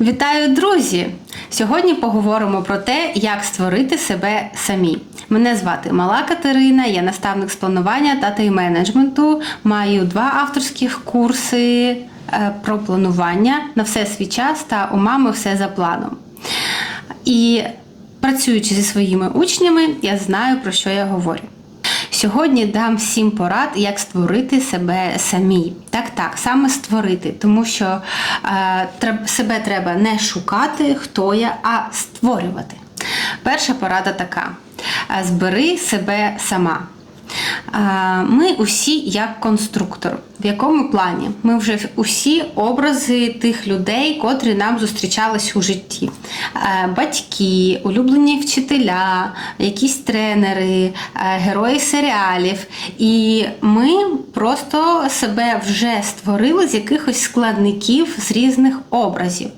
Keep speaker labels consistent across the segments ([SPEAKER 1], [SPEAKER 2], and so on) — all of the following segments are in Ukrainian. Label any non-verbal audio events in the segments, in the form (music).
[SPEAKER 1] Вітаю, друзі! Сьогодні поговоримо про те, як створити себе самі. Мене звати Мала Катерина, я наставник з планування та тайм-менеджменту. Маю два авторських курси е, про планування на все свій час та у мами все за планом. І працюючи зі своїми учнями, я знаю про що я говорю. Сьогодні дам всім порад, як створити себе самі. Так, так, саме створити, тому що е, себе треба не шукати, хто я, а створювати. Перша порада така: Е, збери себе сама. Е, Ми усі як конструктор. В якому плані? Ми вже усі образи тих людей, котрі нам зустрічались у житті. Е, Батьки, улюблені вчителя, якісь тренери, е, герої серіалів. І ми просто себе вже створили з якихось складників з різних образів.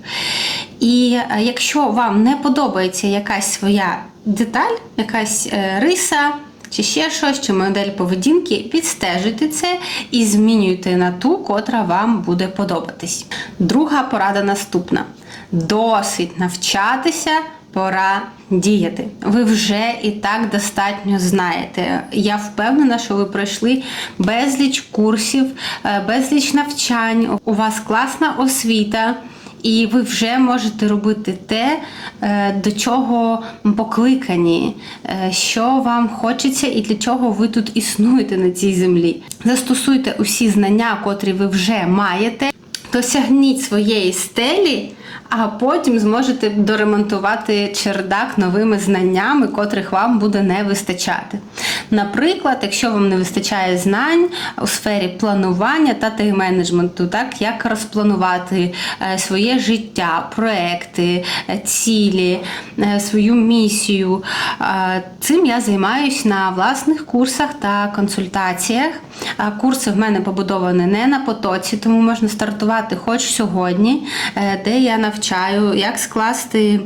[SPEAKER 1] І якщо вам не подобається якась своя деталь, якась риса, чи ще щось, чи модель поведінки, відстежуйте це і змінюйте на ту, котра вам буде подобатись. Друга порада наступна: досить навчатися. Пора діяти. Ви вже і так достатньо знаєте. Я впевнена, що ви пройшли безліч курсів, е, безліч навчань. У вас класна освіта. І ви вже можете робити те, е, до чого покликані, е, що вам хочеться і для чого ви тут існуєте на цій землі. Застосуйте усі знання, котрі ви вже маєте, досягніть своєї стелі, а потім зможете доремонтувати чердак новими знаннями, котрих вам буде не вистачати. Наприклад, якщо вам не вистачає знань у сфері планування та тайм-менеджменту, так як розпланувати е, своє життя, проекти, е, цілі, е, свою місію. Цим я займаюся на власних курсах та консультаціях. Курси в мене побудовані не на потоці, тому можна стартувати хоч сьогодні, де я навчаю, як скласти.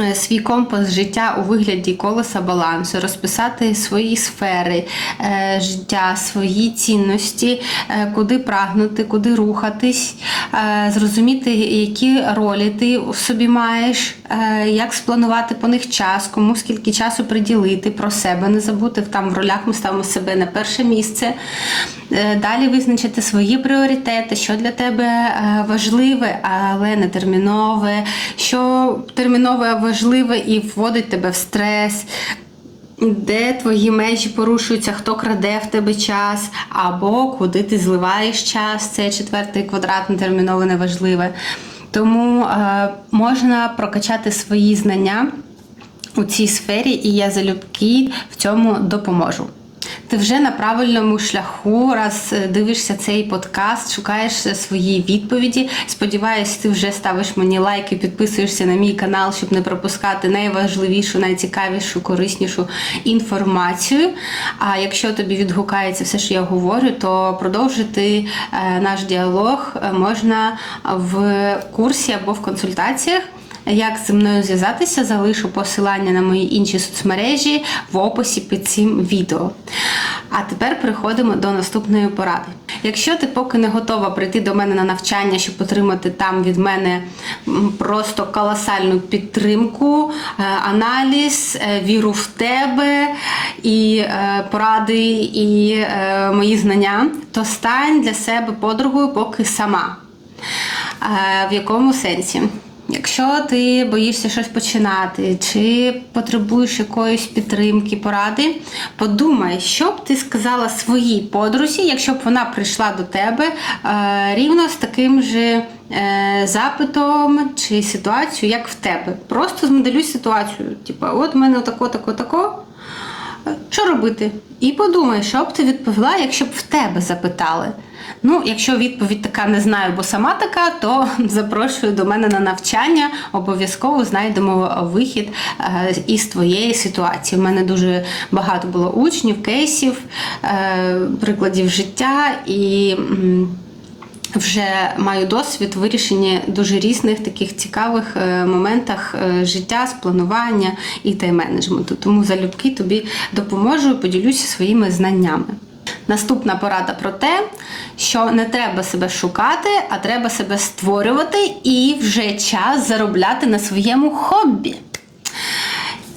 [SPEAKER 1] Е, Свій компас життя у вигляді колеса балансу, розписати свої сфери е, життя, свої цінності, е, куди прагнути, куди рухатись, е, зрозуміти, які ролі ти у собі маєш, е, як спланувати по них час, кому скільки часу приділити, про себе не забути. Там в ролях ми ставимо себе на перше місце. Е, Далі визначити свої пріоритети, що для тебе е, важливе, але не термінове, що термінове, важливе і вводить тебе в стрес. Де твої межі порушуються, хто краде в тебе час, або куди ти зливаєш час, це четвертий квадрат нетермінове неважливе. Тому е, можна прокачати свої знання у цій сфері, і я залюбки в цьому допоможу. Ти вже на правильному шляху, раз е, дивишся цей подкаст, шукаєш е, свої відповіді. Сподіваюсь, ти вже ставиш мені лайки, підписуєшся на мій канал, щоб не пропускати найважливішу, найцікавішу, кориснішу інформацію. А якщо тобі відгукається все, що я говорю, то продовжити е, наш діалог можна в курсі або в консультаціях. Як зі мною зв'язатися, залишу посилання на мої інші соцмережі в описі під цим відео. А тепер переходимо до наступної поради. Якщо ти поки не готова прийти до мене на навчання, щоб отримати там від мене просто колосальну підтримку, е, аналіз, е, віру в тебе і е, поради, і мої знання, то стань для себе подругою поки сама. В якому сенсі? Якщо ти боїшся щось починати, чи потребуєш якоїсь підтримки, поради, подумай, що б ти сказала своїй подрузі, якщо б вона прийшла до тебе е, рівно з таким же е, запитом чи ситуацією, як в тебе. Просто змоделюй ситуацію. Типа, от в мене тако, тако, тако. Що робити? І подумай, що б ти відповіла, якщо б в тебе запитали. Ну, якщо відповідь така не знаю, бо сама така, то (laughs) запрошую до мене на навчання. Обов'язково знайдемо вихід е, із твоєї ситуації. У мене дуже багато було учнів, кейсів, е, прикладів життя і. Вже маю досвід у вирішенні дуже різних таких цікавих е, моментах е, життя, спланування і тайм-менеджменту. Тому залюбки тобі допоможу і поділюся своїми знаннями. Наступна порада про те, що не треба себе шукати, а треба себе створювати і вже час заробляти на своєму хобі.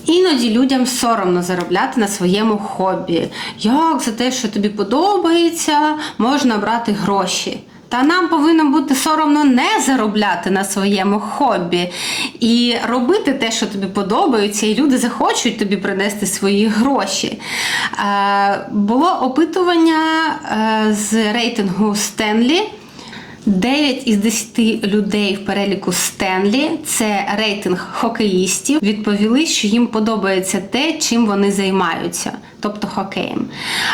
[SPEAKER 1] Іноді людям соромно заробляти на своєму хобі. Як за те, що тобі подобається, можна брати гроші. Та нам повинно бути соромно не заробляти на своєму хобі і робити те, що тобі подобається, і люди захочуть тобі принести свої гроші. Е, було опитування е, з рейтингу Стенлі. 9 із 10 людей в переліку Стенлі, це рейтинг хокеїстів, відповіли, що їм подобається те, чим вони займаються, тобто хокеєм.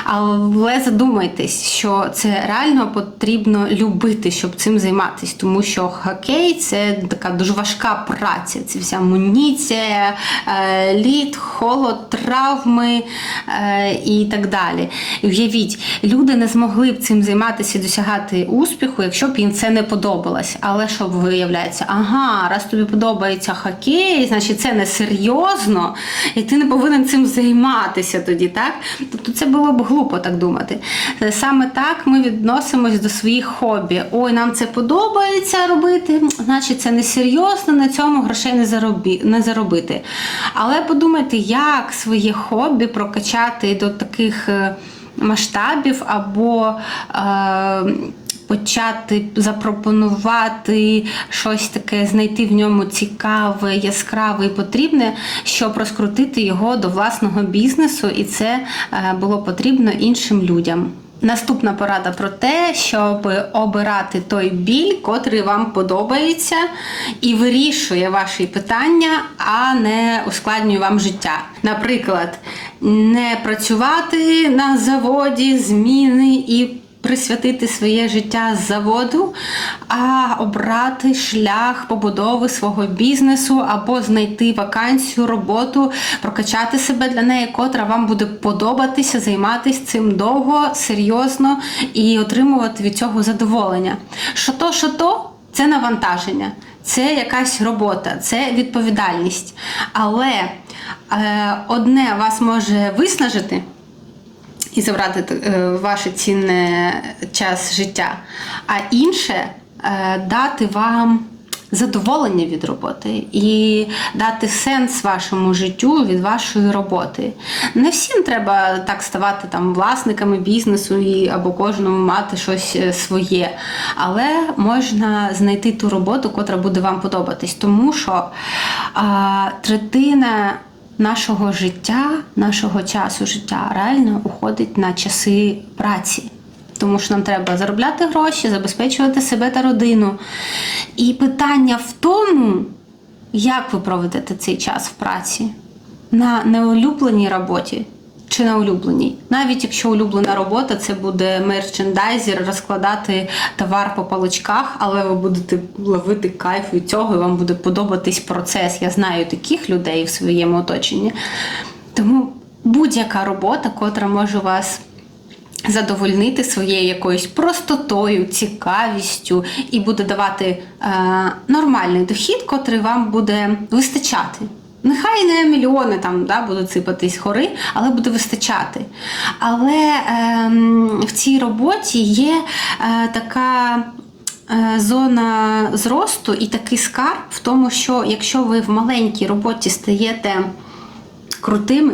[SPEAKER 1] Але задумайтесь, що це реально потрібно любити, щоб цим займатися, тому що хокей це така дуже важка праця. Це вся амуніція, е, лід, холод, травми е, і так далі. І Уявіть, люди не змогли б цим займатися і досягати успіху, якщо б їм це не подобалось. Але що виявляється? Ага, раз тобі подобається хокей, значить це не серйозно, і ти не повинен цим займатися тоді, так? Тобто це було б глупо так думати. Саме так ми відносимось до своїх хобі. Ой, нам це подобається робити, значить це не серйозно, на цьому грошей не, заробі, не заробити. Але подумайте, як своє хобі прокачати до таких е, масштабів або. Е, Почати запропонувати щось таке, знайти в ньому цікаве, яскраве і потрібне, щоб розкрутити його до власного бізнесу, і це е, було потрібно іншим людям. Наступна порада про те, щоб обирати той біль, котрий вам подобається, і вирішує ваші питання, а не ускладнює вам життя. Наприклад, не працювати на заводі, зміни і присвятити своє життя заводу, а обрати шлях побудови свого бізнесу або знайти вакансію, роботу, прокачати себе для неї, котра вам буде подобатися, займатися цим довго, серйозно і отримувати від цього задоволення. Що то, що то, це навантаження. Це якась робота, це відповідальність. Але е, одне вас може виснажити, і забрати е, ваш цінний час життя, а інше е, дати вам задоволення від роботи і дати сенс вашому життю від вашої роботи. Не всім треба так ставати там власниками бізнесу і або кожному мати щось е, своє, але можна знайти ту роботу, котра буде вам подобатись, тому що а, третина нашого життя, нашого часу життя реально уходить на часи праці. Тому що нам треба заробляти гроші, забезпечувати себе та родину. І питання в тому, як ви проведете цей час в праці на неулюбленій роботі чи на улюбленій. Навіть якщо улюблена робота, це буде мерчендайзер, розкладати товар по паличках, але ви будете ловити кайф від цього, і вам буде подобатись процес. Я знаю таких людей в своєму оточенні. Тому будь-яка робота, котра може вас. Задовольнити своєю якоюсь простотою, цікавістю і буде давати е, нормальний дохід, котрий вам буде вистачати. Нехай не мільйони там да, будуть сипатись хори, але буде вистачати. Але е, в цій роботі є е, така. Е, зона зросту і такий скарб в тому, що якщо ви в маленькій роботі стаєте крутими,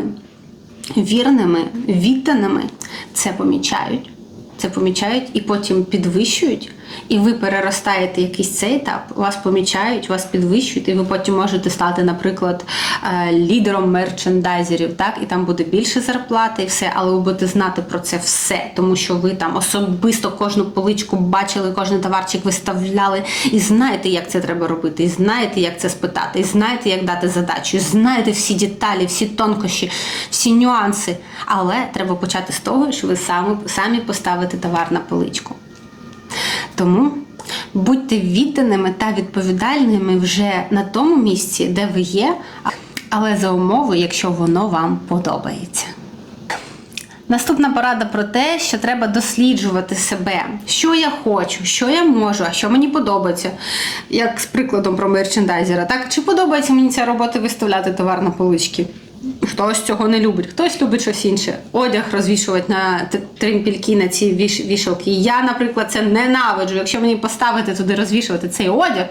[SPEAKER 1] вірними, відданими, це помічають. Це помічають і потім підвищують, і ви переростаєте якийсь цей етап, вас помічають, вас підвищують, і ви потім можете стати, наприклад, е, лідером мерчендайзерів, так, і там буде більше зарплати і все, але ви будете знати про це все, тому що ви там особисто кожну поличку бачили, кожен товарчик виставляли, і знаєте, як це треба робити, і знаєте, як це спитати, і знаєте, як дати задачу, і знаєте всі деталі, всі тонкощі, всі нюанси. Але треба почати з того, що ви самі, самі поставите товар на поличку. Тому будьте відданими та відповідальними вже на тому місці, де ви є, але за умови, якщо воно вам подобається. Наступна порада про те, що треба досліджувати себе, що я хочу, що я можу, а що мені подобається. Як з прикладом про мерчендайзера, так? Чи подобається мені ця робота виставляти товар на полички? Хтось цього не любить, хтось любить щось інше. Одяг розвішувати на тримпільки на ці віш- вішалки. Я, наприклад, це ненавиджу. Якщо мені поставити туди розвішувати цей одяг,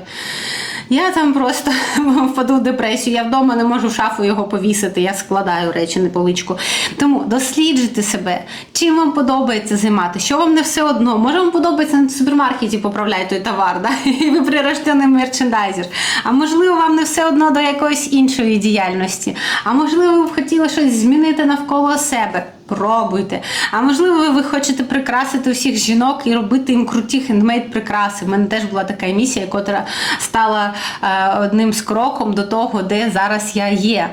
[SPEAKER 1] я там просто (laughs) впаду в депресію. Я вдома не можу шафу його повісити. Я складаю речі на поличку. Тому досліджуйте себе, чим вам подобається займати, що вам не все одно. Може, вам подобається на супермаркеті поправляти той товар, да? (laughs) і ви прирождений мерчендайзер. А можливо, вам не все одно до якоїсь іншої діяльності. А можливо, ви б хотіли щось змінити навколо себе. Пробуйте. А можливо, ви хочете прикрасити усіх жінок і робити їм круті хендмейд прикраси. У мене теж була така місія, яка стала е, одним з кроком до того, де зараз я є.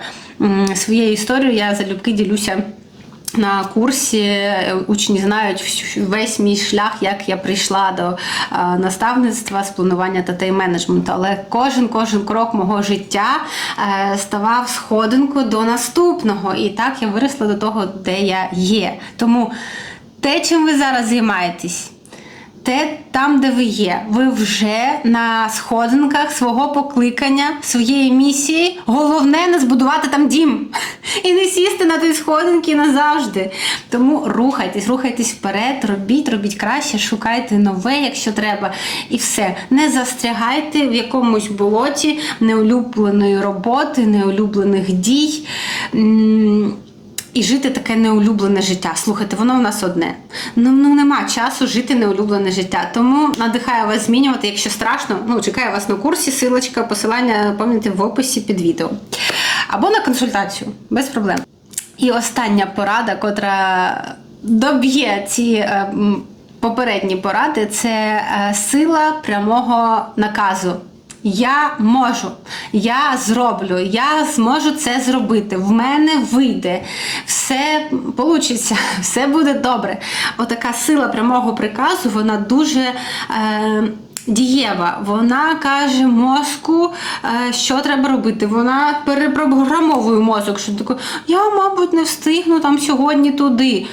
[SPEAKER 1] Своєю історією я залюбки ділюся. На курсі Е, учні знають весь мій шлях, як я прийшла до е, наставництва з планування та тайм-менеджменту. Але кожен кожен крок мого життя е, ставав сходинку до наступного. І так я виросла до того, де я є. Тому те, чим ви зараз займаєтесь, те там, де ви є, ви вже на сходинках свого покликання, своєї місії. Головне не збудувати там дім (laughs) і не сісти на ті сходинки назавжди. Тому рухайтесь, рухайтесь вперед, робіть, робіть краще, шукайте нове, якщо треба, і все. Не застрягайте в якомусь болоті неулюбленої роботи, неулюблених дій. І жити таке неулюблене життя. Слухайте, воно в нас одне. Ну, ну нема часу жити неулюблене життя. Тому надихаю вас змінювати. Якщо страшно, ну чекаю вас на курсі, силочка, посилання пам'ятаєте в описі під відео. Або на консультацію, без проблем. І остання порада, котра доб'є ці е, попередні поради, це е, сила прямого наказу. Я можу, я зроблю, я зможу це зробити. В мене вийде, все получиться, (laughs) все буде добре. Отака сила прямого приказу, вона дуже. Е, Дієва, вона каже мозку, е, що треба робити. Вона перепрограмовує мозок, що таке, я, мабуть, не встигну там сьогодні туди.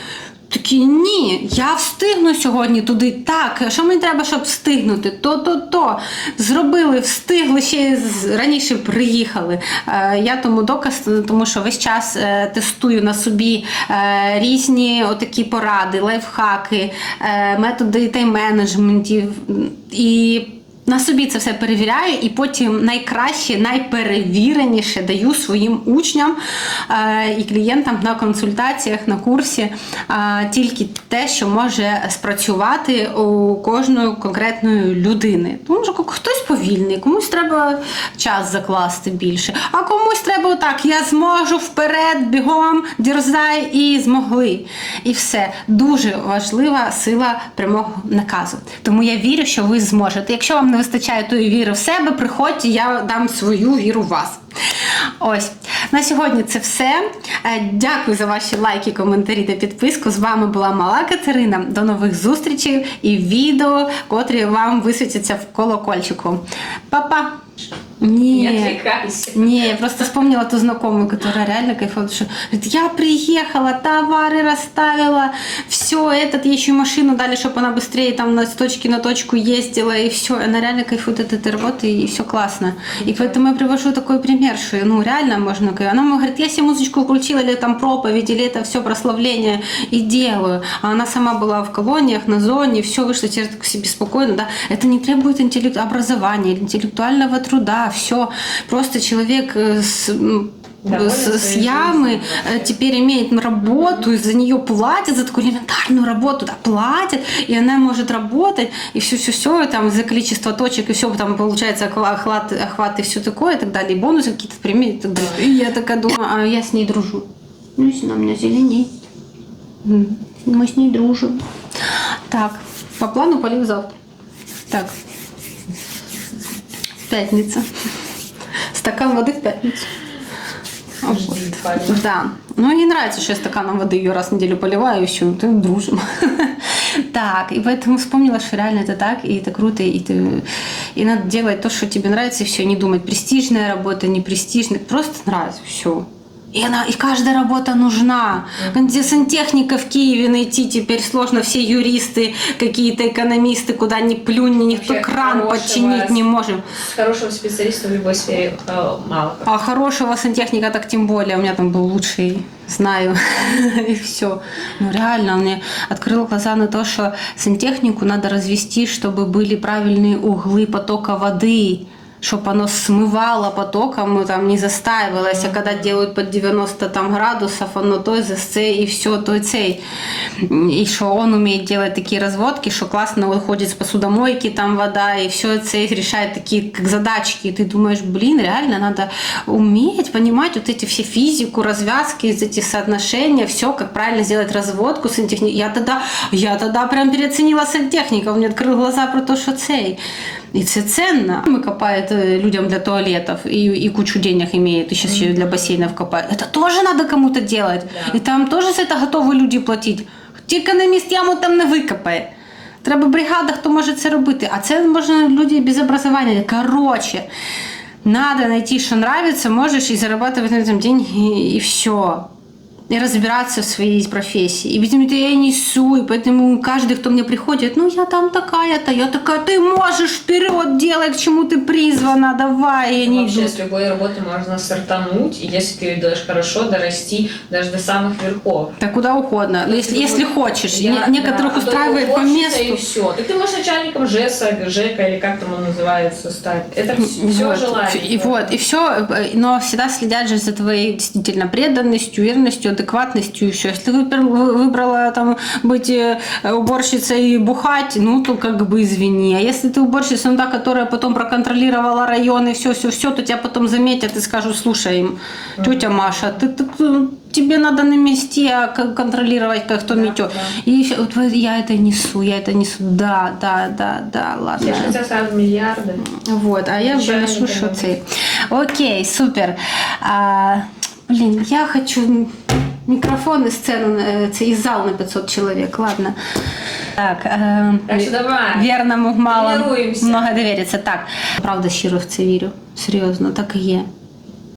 [SPEAKER 1] Такі ні, я встигну сьогодні туди. Так, що мені треба, щоб встигнути? То-то-то. Зробили, встигли ще раніше приїхали. Е, я тому доказ, тому що весь час е, тестую на собі е, різні отакі поради, лайфхаки, методи тайм-менеджментів. І на собі це все перевіряю, і потім найкраще, найперевіреніше даю своїм учням е, і клієнтам на консультаціях, на курсі е, тільки те, що може спрацювати у кожної конкретної людини. Тому що хтось повільний, комусь треба час закласти більше, а комусь треба отак. Я зможу вперед, бігом, дірзай і змогли. І все дуже важлива сила прямого наказу. Тому я вірю, що ви зможете. Якщо вам не вистачає тої віри в себе, приходьте, я дам свою віру в вас. Ось на сьогодні це все. Е, Дякую за ваші лайки, коментарі та підписку. З вами була Мала Катерина. До нових зустрічей і відео, котрі вам висвітяться в колокольчику. Па-па! Ні.
[SPEAKER 2] Не отвлекайся.
[SPEAKER 1] Не, я просто вспомнила ту знакомую, которая реально кайфовала, что говорит, я приехала, товары расставила, все, этот, ей еще и машину дали, чтобы она быстрее там с точки на точку ездила, и все, она реально кайфует от этой работы, и все классно. И поэтому я привожу такой пример, что, ну, реально можно, она мне говорит, я себе музычку включила, или там проповедь, или это все прославление, и делаю. А она сама была в колониях, на зоне, все вышло теперь так себе спокойно, да, это не требует интеллект, образования, интеллектуального труда, все, просто человек э, с,
[SPEAKER 2] Доволен
[SPEAKER 1] с, с
[SPEAKER 2] своей
[SPEAKER 1] ямы
[SPEAKER 2] жизнью,
[SPEAKER 1] э, теперь имеет работу, и за нее платят, за такую элементарную работу, да, платят, и она может работать, и все-все-все, там, за количество точек, и все, там, получается, охват, охват и все такое, и так далее, и бонусы какие-то применить, и так далее. И я такая думаю, а я с ней дружу. Ну, если она у меня зеленеет. Мы с ней дружим. Так, по плану полив завтра. Так. Пятница. Стакан воды в пятницу. А, вот. Да. Ну, ей нравится, что я стаканом воды ее раз в неделю поливаю, и все, ты дружим. (laughs) Так, и поэтому вспомнила, что реально это так, и это круто, и, ты, и надо делать то, что тебе нравится, и все, не думать, престижная работа, не престижная, просто нравится, все. И, она, и каждая работа нужна. Где сантехника в Киеве найти теперь сложно. Все юристы, какие-то экономисты, куда ни плюнь, никто
[SPEAKER 2] Вообще
[SPEAKER 1] кран починить не можем.
[SPEAKER 2] Хорошего специалиста в любой сфере э, мало.
[SPEAKER 1] А хорошего сантехника так тем более. У меня там был лучший, знаю. (laughs) И все. Ну реально, он мне открыл глаза на то, что сантехнику надо развести, чтобы были правильные углы потока воды чтобы оно смывало потоком, там не застаивалось, а когда делают под 90 там, градусов, оно то из цей, и все, то и цей. И что он умеет делать такие разводки, что классно выходит с посудомойки там вода, и все цей решает такие как задачки. И ты думаешь, блин, реально надо уметь понимать вот эти все физику, развязки, эти соотношения, все, как правильно сделать разводку сантехники. Я тогда, я тогда прям переоценила сантехника, он мне открыл глаза про то, что цей. І це ценно. Мы копает э, людям для туалетов и, и кучу денег имеет, и сейчас еще для бассейнов копает. Это тоже надо кому-то делать.
[SPEAKER 2] Да.
[SPEAKER 1] И там тоже за это готові люди платити. Ті економіст яму там не викопає. Треба бригада, хто може це робити. А це можна люди без образування. Короче, надо найти, что нравится, можешь и зарабатывать на этом деньги, и все. И разбираться в своей профессии. И, видимо, это я и несу, и поэтому каждый, кто мне приходит, ну, я там такая-то, я такая, ты можешь вперед, делай, к чему ты призвана, давай, и они
[SPEAKER 2] Вообще
[SPEAKER 1] идут.
[SPEAKER 2] с любой работы можно стартануть, и если ты делаешь хорошо, дорасти даже до самых верхов.
[SPEAKER 1] Да куда угодно, Ну, если, если хочешь.
[SPEAKER 2] Я-
[SPEAKER 1] Не- Некоторых
[SPEAKER 2] да,
[SPEAKER 1] устраивает по
[SPEAKER 2] хочется, И
[SPEAKER 1] месту.
[SPEAKER 2] все. Так ты можешь начальником ЖЭСа, ЖЭКа или как там он называется стать. Это все
[SPEAKER 1] Вот.
[SPEAKER 2] желание.
[SPEAKER 1] И вот, и все, но всегда следят же за твоей действительно преданностью, верностью, адекватностью все. Если ты выбрала там быть э, уборщицей и бухать, ну то как бы извини. А если ты уборщица, ну та, которая потом проконтролировала район и все, все, все, то тебя потом заметят и скажут, слушай, тетя Маша, ты, ты- ты- тебе надо на месте а контролировать, как кто
[SPEAKER 2] Да,
[SPEAKER 1] метет.
[SPEAKER 2] да.
[SPEAKER 1] И вот я это несу, я это несу. Да, да, да, да, ладно.
[SPEAKER 2] Хотят сразу миллиарды.
[SPEAKER 1] Вот, а я що
[SPEAKER 2] думаю.
[SPEAKER 1] цей. Окей, супер. А, блін, я хочу мікрофон і сцену, е, це і зал на 500 чоловік, ладно. Так, е,
[SPEAKER 2] Так що давай.
[SPEAKER 1] Вірному мало много довіриться. Так, правда, щиро в це вірю. Серйозно, так і є.